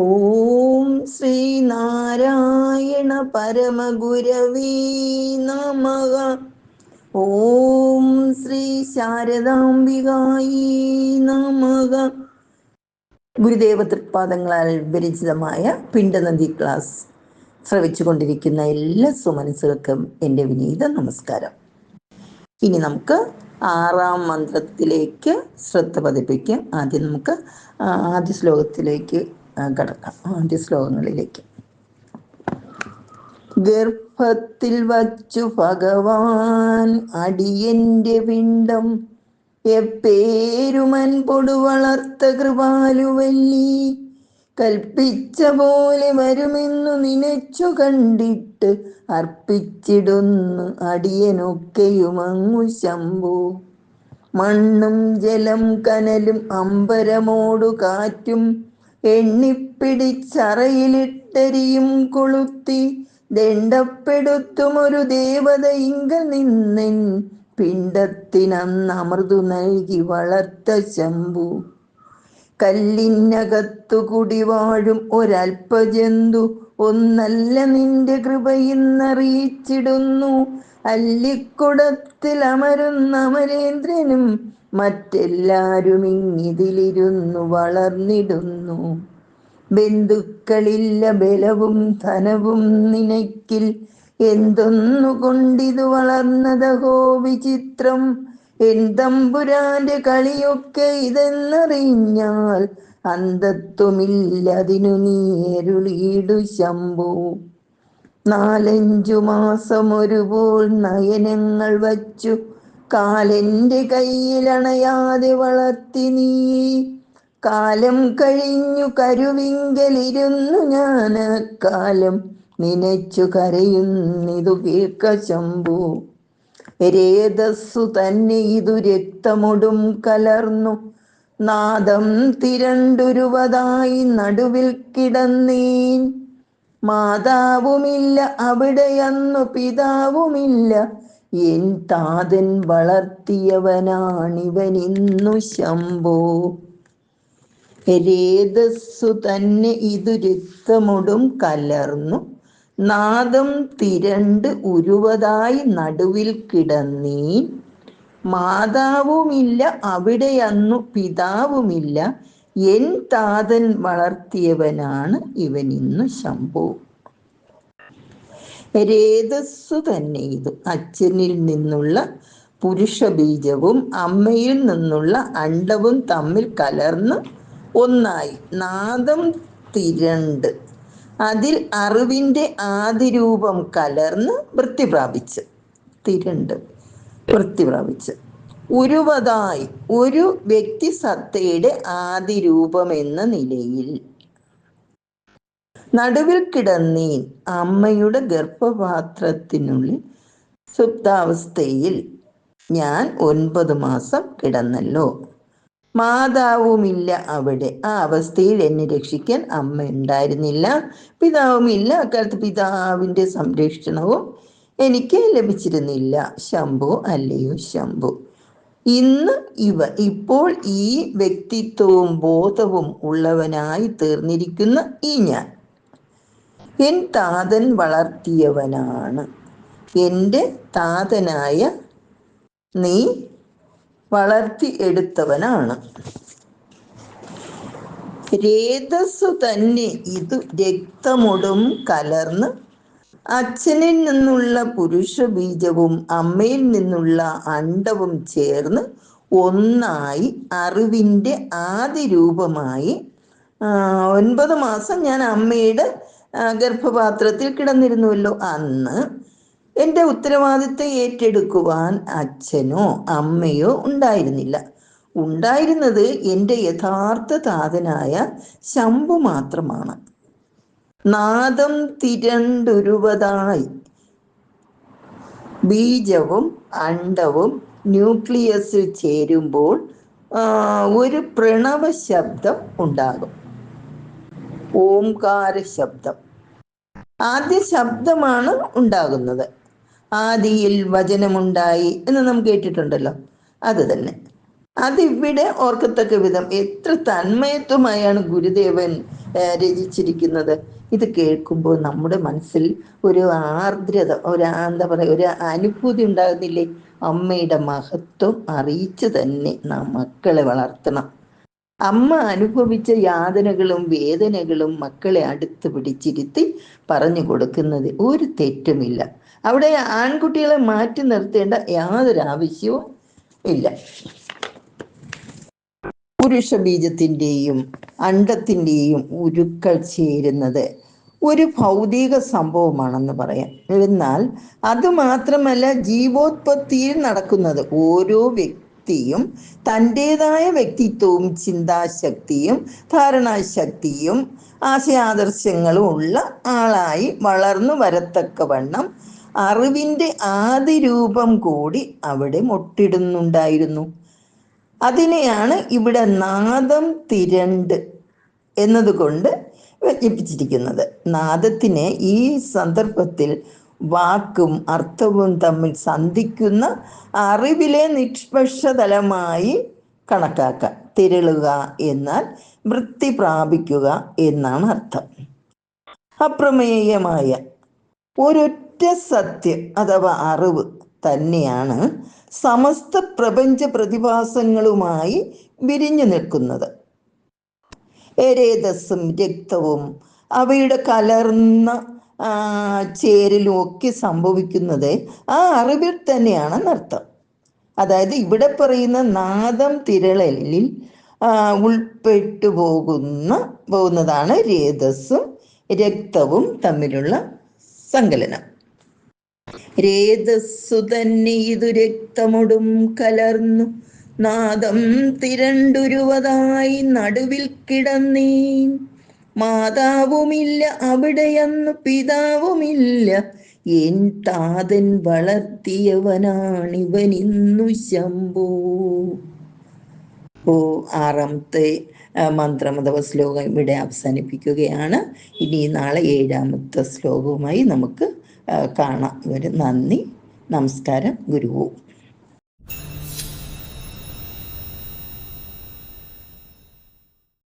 ഓം ശ്രീനാരായണ പരമഗുരവീ നമ. ഓം ശ്രീ ശാരദാംബികായി നമ. ഗുരുദേവ തൃപ്പാദങ്ങളാൽ വിരചിതമായ പിണ്ടനന്ദി ക്ലാസ് ശ്രവിച്ചുകൊണ്ടിരിക്കുന്ന എല്ലാ സുമനസുകൾക്കും എന്റെ വിനീത നമസ്കാരം. ഇനി നമുക്ക് ആറാം മന്ത്രത്തിലേക്ക് ശ്രദ്ധ പതിപ്പിക്കാം. ആദ്യം നമുക്ക് ആദ്യ ശ്ലോകത്തിലേക്ക് കടക്കാം. ആദ്യ ശ്ലോകങ്ങളിലേക്ക്. ഗർഭത്തിൽ വച്ചു ഭഗവാൻ അടിയന്റെ പിണ്ടം എപ്പേരുമൻ പൊടു വളർത്ത കൃപാലുവല്ലി കൽപ്പിച്ച പോലെ വരുമെന്നു നിനച്ചു കണ്ടിട്ട് അർപ്പിച്ചിടുന്നു അടിയനൊക്കെയുമങ്ങു ശംഭു. മണ്ണും ജലം കനലും അമ്പരമോടു കാറ്റും എണ്ണിപ്പിടിച്ചറയിലിട്ടരിയും കൊളുത്തി ദണ്ഡപ്പെടുത്തുമൊരു ദേവത ഇങ്കൽ നിന്നെൻ പിണ്ടത്തിനന്ന് അമൃതു നൽകി വളർത്ത ശംഭു. കല്ലിനകത്തു കുടിവാഴും ഒരൽപ്പജന്തു ഒന്നല്ല നിന്റെ കൃപയിന്നറിയിച്ചിടുന്നു. അല്ലിക്കുടത്തിൽ അമരുന്ന അമരേന്ദ്രനും മറ്റെല്ലാരും ഇങ്ങിതിലിരുന്നു വളർന്നിടുന്നു. ബന്ധുക്കളില്ല ബലവും ധനവും നിനക്കിൽ. എന്തൊന്നു കൊണ്ടിതു വളർന്നതഹോ വിചിത്രം? എന്തമ്പുരാന്റെ കളിയൊക്കെ ഇതെന്നറിഞ്ഞാൽ അന്തത്വമില്ലതിനു നീയരുളീടു ശംഭു. നാലഞ്ചു മാസം ഒരുപോൾ നയനങ്ങൾ വച്ചു. കാലെന്റെ കയ്യിലണയാതെ വളർത്തി നീ. കാലം കഴിഞ്ഞു കരുവിങ്കലിരുന്നു ഞാൻ. കാലം നിനച്ചു കരയുന്നിതു കേൾക്ക ശംഭു. രേതസ്സു തന്നെ ഇതു രക്തമൊടും കലർന്നു. നാദം തിരണ്ടുരുവതായി നടുവിൽ കിടന്നീൻ. മാതാവുമില്ല അവിടെയന്നു പിതാവുമില്ല. എൻ താതൻ വളർത്തിയവനാണിവനിന്നു ശംഭോ. രേതസ്സു തന്നെ ഇതു കലർന്നു. നാദം തിരണ്ട് ഉരുവതായി നടുവിൽ കിടന്നീ മാതാവുമില്ല അവിടെയന്നു പിതാവുമില്ല. എൻ താതൻ വളർത്തിയവനാണ് ഇവൻ ഇന്ന് ശംഭു. രേതസ്സു തന്നെ ഇത്. അച്ഛനിൽ നിന്നുള്ള പുരുഷ ബീജവും അമ്മയിൽ നിന്നുള്ള അണ്ടവും തമ്മിൽ കലർന്ന് ഒന്നായി. നാദം തിരണ്ട്. അതിൽ അറിവിന്റെ ആദിരൂപം കലർന്ന് വൃത്തി പ്രാപിച്ച്. തിരണ്ട്. വൃത്തി പ്രാപിച്ച് ഉരുവതായി. ഒരു വ്യക്തി സത്തയുടെ ആദിരൂപം എന്ന നിലയിൽ. നടുവിൽ കിടന്നീൻ അമ്മയുടെ ഗർഭപാത്രത്തിനുള്ളിൽ സുപ്താവസ്ഥയിൽ ഞാൻ ഒൻപത് മാസം കിടന്നല്ലോ. മാതാവുമില്ല അവിടെ. ആ അവസ്ഥയിൽ എന്നെ രക്ഷിക്കാൻ അമ്മ ഉണ്ടായിരുന്നില്ല. പിതാവുമില്ല. അക്കാലത്ത് പിതാവിന്റെ സംരക്ഷണവും എനിക്ക് ലഭിച്ചിരുന്നില്ല. ശംഭു അല്ലയോ ശംഭു. ഇന്ന് ഇവ ഇപ്പോൾ ഈ വ്യക്തിത്വവും ബോധവും ഉള്ളവനായി തീർന്നിരിക്കുന്ന ഈ ഞാൻ. എൻ താതൻ വളർത്തിയവനാണ്. എന്റെ താതനായ നീ വളർത്തി എടുത്തവനാണ്. രേതസ്സു തന്നെ ഇത് രക്തമൊടും കലർന്ന് അച്ഛനിൽ നിന്നുള്ള പുരുഷ ബീജവും അമ്മയിൽ നിന്നുള്ള അണ്ടവും ചേർന്ന് ഒന്നായി അറിവിന്റെ ആദ്യ രൂപമായി ഒൻപത് മാസം ഞാൻ അമ്മയുടെ ഗർഭപാത്രത്തിൽ കിടന്നിരുന്നുവല്ലോ. അന്ന് എന്റെ ഉത്തരവാദിത്തം ഏറ്റെടുക്കുവാൻ അച്ഛനോ അമ്മയോ ഉണ്ടായിരുന്നില്ല. ഉണ്ടായിരുന്നത് എന്റെ യഥാർത്ഥ താതനായ ശംഭു മാത്രമാണ്. നാദം തിരണ്ടുരുവതായി. ബീജവും അണ്ടവും ന്യൂക്ലിയസിൽ ചേരുമ്പോൾ ഒരു പ്രണവ ശബ്ദം ഉണ്ടാകും. ഓംകാര ശബ്ദം. ആദ്യ ശബ്ദമാണ് ഉണ്ടാകുന്നത്. ആദിയിൽ വചനമുണ്ടായി എന്ന് നാം കേട്ടിട്ടുണ്ടല്ലോ. അത് തന്നെ. അതിവിടെ ഓർക്കത്തക്ക വിധം എത്ര തന്മയത്വമായാണ് ഗുരുദേവൻ രചിച്ചിരിക്കുന്നത്. ഇത് കേൾക്കുമ്പോൾ നമ്മുടെ മനസ്സിൽ ഒരു ആർദ്രത ഒരു എന്താ പറയുക ഒരു അനുഭൂതി ഉണ്ടാകുന്നില്ലേ? അമ്മയുടെ മഹത്വം അറിയിച്ച് തന്നെ നാം മക്കളെ വളർത്തണം. അമ്മ അനുഭവിച്ച യാതനകളും വേദനകളും മക്കളെ അടുത്ത് പിടിച്ചിരുത്തി പറഞ്ഞു കൊടുക്കുന്നത് ഒരു തെറ്റുമില്ല. അവിടെ ആൺകുട്ടികളെ മാറ്റി നിർത്തേണ്ട യാതൊരു ആവശ്യവും ഇല്ല. പുരുഷ ബീജത്തിന്റെയും അണ്ടത്തിന്റെയും ഉരുക്കൾ ചേരുന്നത് ഒരു ഭൗതിക സംഭവമാണെന്ന് പറയാം. എന്നാൽ അതുമാത്രമല്ല ജീവോത്പത്തിയിൽ നടക്കുന്നത് ഓരോ വ്യക്തിയും തന്റെതായ വ്യക്തിത്വവും ചിന്താശക്തിയും ധാരണാശക്തിയും ആശയാദർശങ്ങളും ഉള്ള ആളായി വളർന്നു വരത്തക്കവണ്ണം അറിവിന്റെ ആദിരൂപം രൂപം കൂടി അവിടെ മുട്ടിടുന്നുണ്ടായിരുന്നു. അതിനെയാണ് ഇവിടെ നാദം തിരണ്ട് എന്നതുകൊണ്ട് വ്യജിപ്പിച്ചിരിക്കുന്നത് നാദത്തിന് ഈ സന്ദർഭത്തിൽ വാക്കും അർത്ഥവും തമ്മിൽ സന്ധിക്കുന്ന അറിവിലെ നിഷ്പക്ഷതലമായി കണക്കാക്കാം. തിരളുക എന്നാൽ വൃത്തി പ്രാപിക്കുക എന്നാണ് അർത്ഥം. അപ്രമേയമായ ഒരൊറ്റ സത്യം അഥവാ അറിവ് തന്നെയാണ് സമസ്ത പ്രപഞ്ച പ്രതിഭാസങ്ങളുമായി വിരിഞ്ഞു നിൽക്കുന്നത്. രേതസ്സും രക്തവും അവയുടെ കലർന്ന ചേരലും ഒക്കെ സംഭവിക്കുന്നത് ആ അറിവിൽ തന്നെയാണ് അർത്ഥം അതായത് ഇവിടെ പറയുന്ന നാദം തിരളലിൽ ഉൾപ്പെട്ടു പോകുന്ന പോകുന്നതാണ് രേതസ്സും രക്തവും തമ്മിലുള്ള സങ്കലനം. രേതസ്സു തന്നെ ഇതു രക്തമൊടും കലർന്നു. നാദം തിരണ്ടുരുവതായി നടുവിൽ കിടന്നേ മാതാവുമില്ല അവിടെയെന്നു പിതാവുമില്ല. എൻ താതൻ വളർത്തിയവനാണിവനിന്നു ശംഭു. ഓ ആറാമത്തെ മന്ത്രം അഥവാ ശ്ലോകം ഇവിടെ അവസാനിപ്പിക്കുകയാണ്. ഇനി നാളെ ഏഴാമത്തെ ശ്ലോകവുമായി നമുക്ക് കാണാം. ഒരു നന്ദി. നമസ്കാരം. ഗുരുവും.